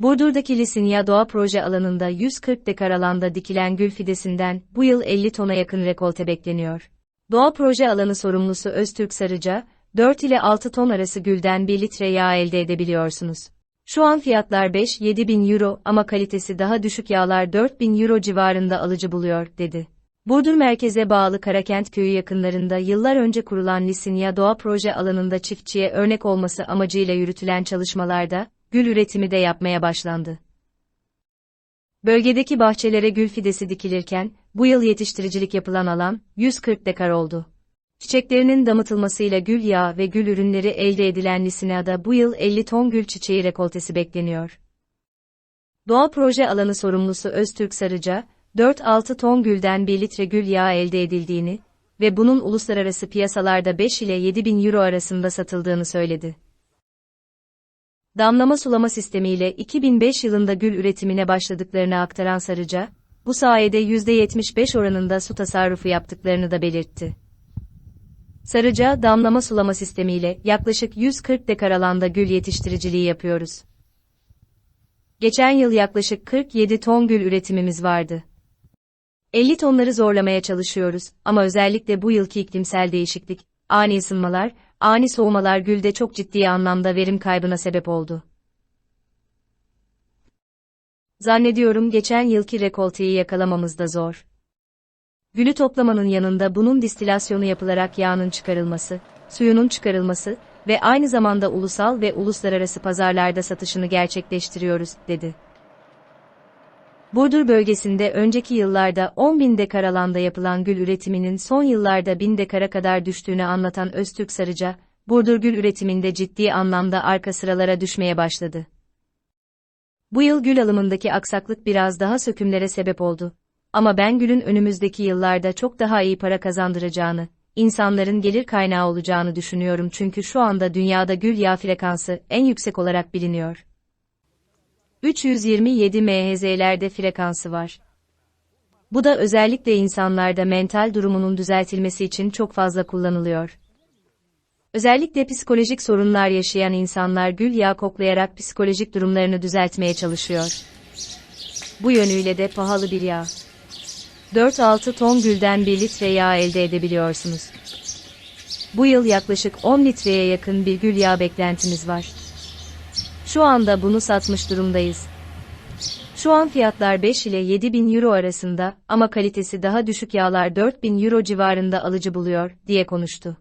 Burdur'daki Lisinya Doğa Proje alanında 140 dekar alanda dikilen gül fidesinden bu yıl 50 tona yakın rekolte bekleniyor. Doğa Proje alanı sorumlusu Öztürk Sarıca, 4 ile 6 ton arası gülden 1 litre yağ elde edebiliyorsunuz. Şu an fiyatlar 5-7 bin euro ama kalitesi daha düşük yağlar 4 bin euro civarında alıcı buluyor, dedi. Burdur merkeze bağlı Karakent köyü yakınlarında yıllar önce kurulan Lisinya Doğa Proje alanında çiftçiye örnek olması amacıyla yürütülen çalışmalarda, gül üretimi de yapmaya başlandı. Bölgedeki bahçelere gül fidesi dikilirken, bu yıl yetiştiricilik yapılan alan, 140 dekar oldu. Çiçeklerinin damıtılmasıyla gül yağı ve gül ürünleri elde edilen Lisinya'da bu yıl 50 ton gül çiçeği rekoltesi bekleniyor. Doğa proje alanı sorumlusu Öztürk Sarıca, 4-6 ton gülden 1 litre gül yağı elde edildiğini ve bunun uluslararası piyasalarda 5 ile 7 bin euro arasında satıldığını söyledi. Damlama sulama sistemiyle 2005 yılında gül üretimine başladıklarını aktaran Sarıca, bu sayede %75 oranında su tasarrufu yaptıklarını da belirtti. Sarıca damlama sulama sistemiyle yaklaşık 140 dekar alanda gül yetiştiriciliği yapıyoruz. Geçen yıl yaklaşık 47 ton gül üretimimiz vardı. 50 tonları zorlamaya çalışıyoruz ama özellikle bu yılki iklimsel değişiklik, ani ısınmalar, ani soğumalar gülde çok ciddi anlamda verim kaybına sebep oldu. Zannediyorum geçen yılki rekolteyi yakalamamız da zor. Gülü toplamanın yanında bunun distilasyonu yapılarak yağının çıkarılması, suyunun çıkarılması ve aynı zamanda ulusal ve uluslararası pazarlarda satışını gerçekleştiriyoruz, dedi. Burdur bölgesinde önceki yıllarda 10 bin dekar alanda yapılan gül üretiminin son yıllarda 1000 dekara kadar düştüğünü anlatan Öztürk Sarıca, Burdur gül üretiminde ciddi anlamda arka sıralara düşmeye başladı. Bu yıl gül alımındaki aksaklık biraz daha sökümlere sebep oldu. Ama ben gülün önümüzdeki yıllarda çok daha iyi para kazandıracağını, insanların gelir kaynağı olacağını düşünüyorum çünkü şu anda dünyada gül yağı frekansı en yüksek olarak biliniyor. 327 MHZ'lerde frekansı var. Bu da özellikle insanlarda mental durumunun düzeltilmesi için çok fazla kullanılıyor. Özellikle psikolojik sorunlar yaşayan insanlar gül yağı koklayarak psikolojik durumlarını düzeltmeye çalışıyor. Bu yönüyle de pahalı bir yağ. 4-6 ton gülden 1 litre yağ elde edebiliyorsunuz. Bu yıl yaklaşık 10 litreye yakın bir gül yağı beklentimiz var. Şu anda bunu satmış durumdayız. Şu an fiyatlar 5 ile 7 bin euro arasında ama kalitesi daha düşük yağlar 4 bin euro civarında alıcı buluyor, diye konuştu.